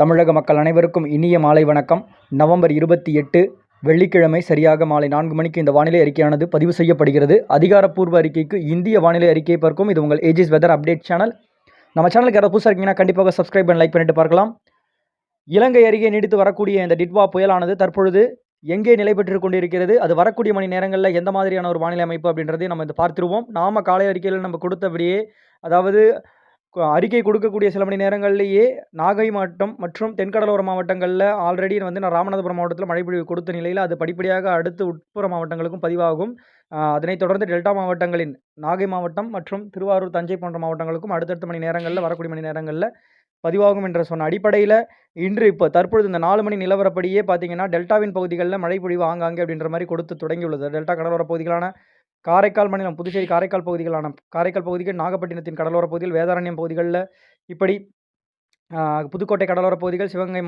தமிழக மக்கள் அனைவருக்கும் இனிய மாலை வணக்கம். நவம்பர் இருபத்தி எட்டு வெள்ளிக்கிழமை சரியாக மாலை நான்கு மணிக்கு இந்த வானிலை அறிக்கையானது பதிவு செய்யப்படுகிறது. அதிகாரப்பூர்வ அறிக்கைக்கு இந்திய வானிலை அறிக்கையை பார்க்கும் இது உங்கள் ஏஜிஸ் வெதர் அப்டேட் சேனல் நம்ம சேனலுக்கு யாராவது புதுசாக இருக்கீங்கன்னா கண்டிப்பாக சப்ஸ்கிரைப் அண்ட் லைக் பண்ணிட்டு பார்க்கலாம். இலங்கை அருகே நீடித்து வரக்கூடிய இந்த டிட்வா புயலானது தற்பொழுது எங்கே நிலை பெற்று கொண்டிருக்கிறது? அது வரக்கூடிய மணி நேரங்களில் எந்த மாதிரியான ஒரு வானிலை அமைப்பு அப்படின்றதையும் நம்ம இது பார்த்துருவோம். நாம காலை அறிக்கையில் நம்ம கொடுத்தபடியே அதாவது அறிக்கை கொடுக்கக்கூடிய சில மணி நேரங்கள்லேயே நாகை மாவட்டம் மற்றும் தென்கடலோர மாவட்டங்களில் ஆல்ரெடி வந்து நான் ராமநாதபுரம் மாவட்டத்தில் மழைப்பொழிவு கொடுத்த நிலையில் அது படிப்படியாக அடுத்து உட்புற மாவட்டங்களுக்கும் பதிவாகும். அதனைத் தொடர்ந்து டெல்டா மாவட்டங்களின் நாகை மாவட்டம் மற்றும் திருவாரூர் தஞ்சை போன்ற மாவட்டங்களுக்கும் அடுத்தடுத்த மணி நேரங்களில் வரக்கூடிய மணி நேரங்களில் பதிவாகும் என்ற சொன்ன அடிப்படையில் இன்று இப்போ தற்பொழுது இந்த நாலு மணி நிலவரப்படியே பார்த்தீங்கன்னா டெல்டாவின் பகுதிகளில் மழைப்பொழிவு ஆங்காங்கே அப்படின்ற மாதிரி கொடுத்து தொடங்கியுள்ளது. டெல்டா கடலோர பகுதிகளான காரைக்கால் மாநிலம் புதுச்சேரி காரைக்கால் பகுதிகளான காரைக்கால் பகுதிகள் நாகப்பட்டினத்தின் கடலோர பகுதிகள் வேதாரண்யம் பகுதிகளில் இப்படி புதுக்கோட்டை கடலோர பகுதிகள் சிவகங்கை